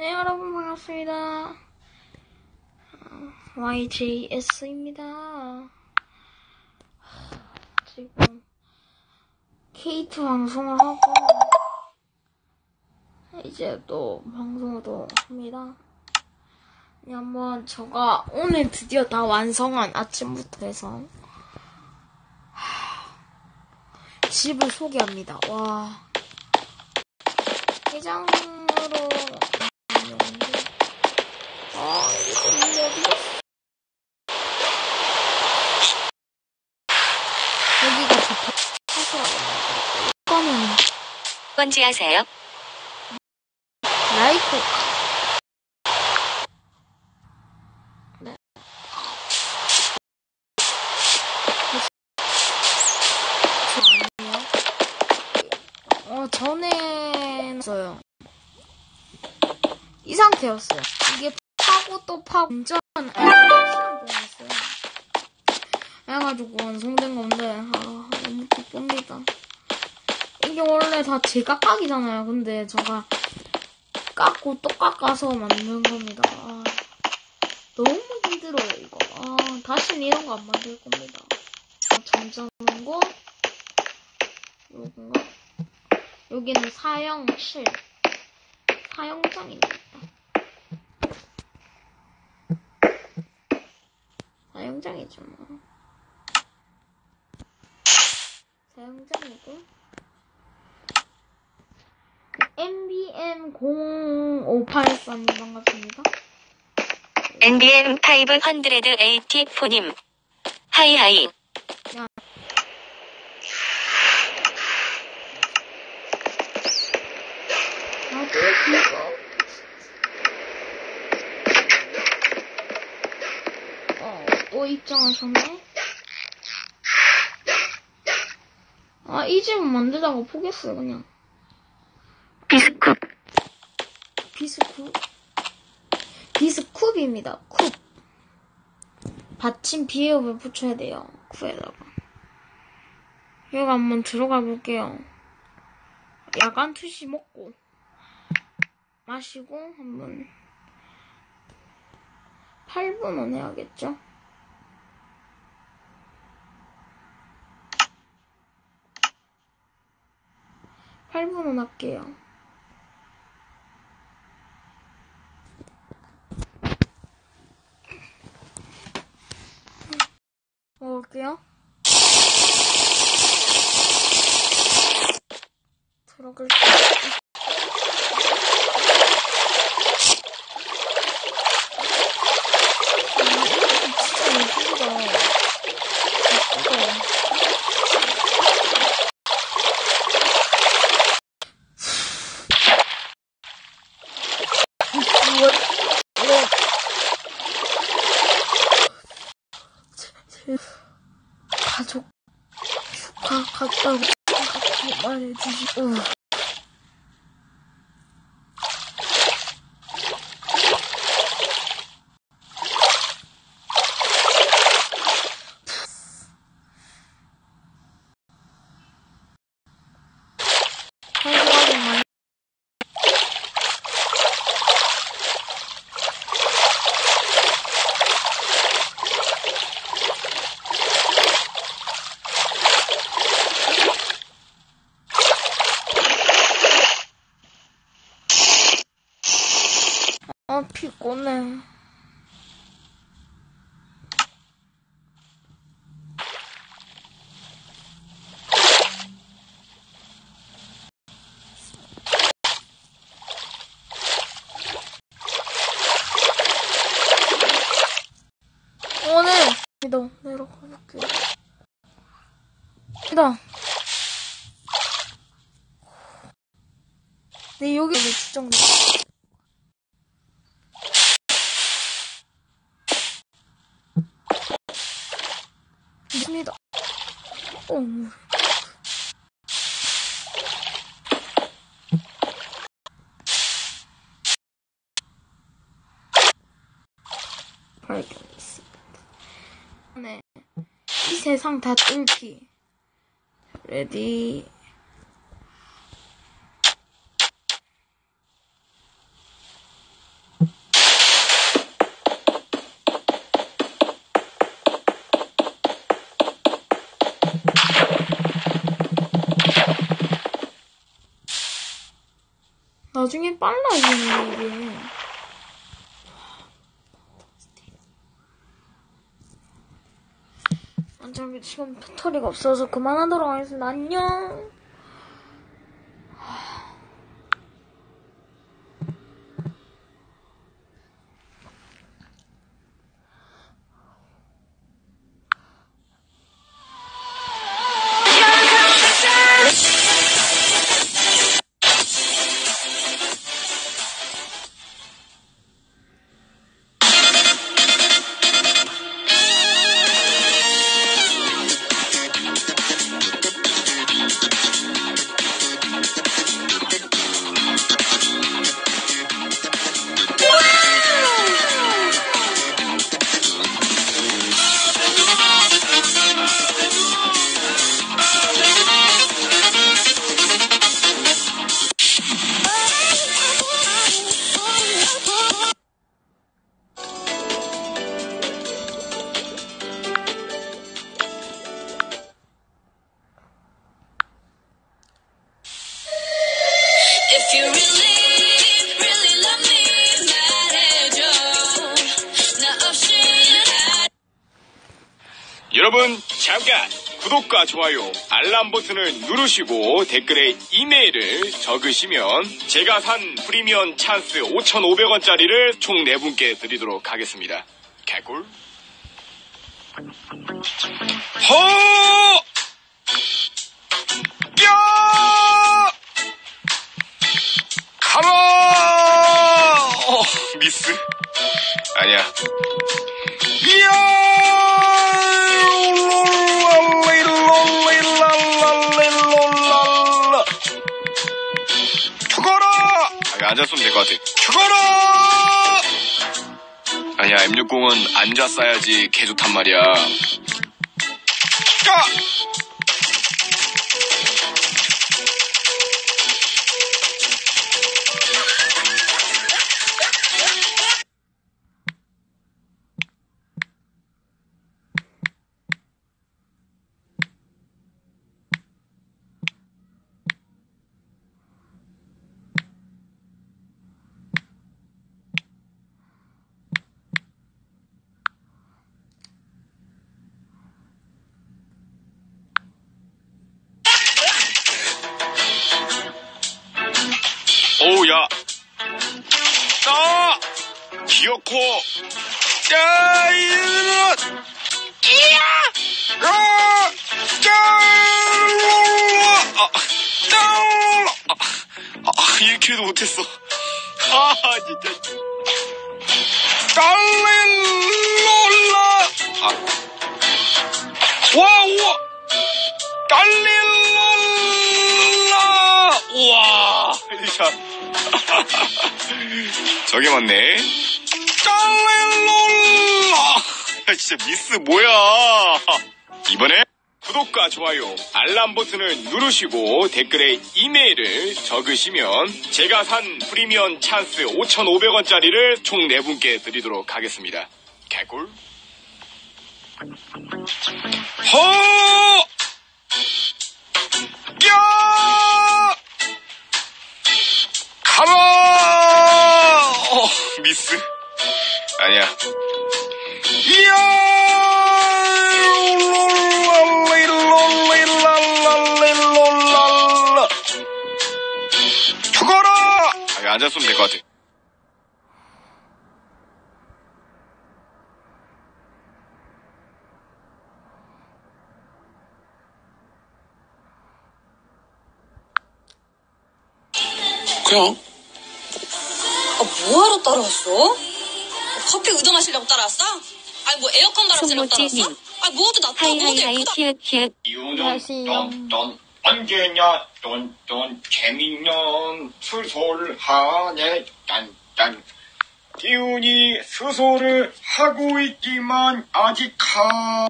네, 여러분 반갑습니다. YJS입니다. 지금 케이트 방송을 하고 이제 또 방송도 합니다. 네, 한번 제가 오늘 드디어 다 완성한 아침부터 해서 집을 소개합니다. 와. 회장으로 번지 하세요. 라이프. 네. 어, 전에 했어요. 이 상태였어요. 이게 파고 또 파고 운전 시간 동안했어요. 해가지고 완성된 건데 아, 너무 기쁩니다. 이게 원래 다 제가 깎이잖아요. 근데 제가 깎고 또 깎아서 만든 겁니다. 아, 너무 힘들어요 이거. 아, 다시는 이런 거 안 만들 겁니다. 점점한 거 요건가? 여기는 사형실 사형장입니다. 사형장이죠 뭐. 사형장이고 MBM 0584님 반갑습니다. NBM 584님. 하이하이. 그거. 어, 또 입장하셨네? 아, 이 집은 만들다가 포기했어요, 그냥. 비스쿱. 비스쿱? 비스쿱입니다, 쿱. 받침 비읍을 붙여야 돼요, 쿱에다가. 여기 한번 들어가 볼게요. 야간 투시 먹고, 마시고, 한번. 8분은 해야겠죠? 팔분은 할게요. 먹을게요. 들어갈게요. 진짜 예쁘다. 예쁘다. 이거, 이거. 제 가족 휴가 갔다고 그렇게 말해주시고 한가지 많이 아 피곤해 네 여기 왜 지정돼 있습니다. 어, 발견했습니다. 네. 이 세상 다 뚫기. 레디. 나중에 빨라지네, 이게. 어차피 지금 배터리가 없어서 그만하도록 하겠습니다. 안녕! 여러분 잠깐 구독과 좋아요 알람 버튼을 누르시고 댓글에 이메일을 적으시면 제가 산 프리미엄 찬스 5,500원짜리를 총 4분께 드리도록 하겠습니다. 개꿀 허! 야! 가라! 어, 미스. 아니야. 앉았으면 될 것 같아. 죽어라! 아니야, M60은 앉아 싸야지 개 좋단 말이야. 야! 귀엽고. 야, 이거. 이야! 아! 짜! 아, 짜! 아, 아, 1킬도 못했어. 아, 진짜. 딸릴롤라! 아. 와, 우와! 딸릴롤라! 우와! 헤드샷. 저게 맞네. 딸릴롤라! 야, 진짜 미스 뭐야? 이번에 구독과 좋아요, 알람 버튼을 누르시고 댓글에 이메일을 적으시면 제가 산 프리미엄 찬스 5,500원짜리를 총 4분께 드리도록 하겠습니다. 개꿀. 허! 야! 가라! 어, 미스. 아니야. 죽어라! 아, 이거 앉았으면 될 것 같아. 그냥. 아, 뭐하러 따라왔어? 커피 우도 마시려고 따라왔어? 아니 뭐 에어컨 바람 쐬려고 따라왔어? 손모찌님. 아니 뭐도 낫다 뭐도 예쁘다 히읗 히읗 안녕하세요. 넌 언제냐 넌넌 재밌는 수소를 하네 딴딴 기운이 수소를 하고 있지만 아직 하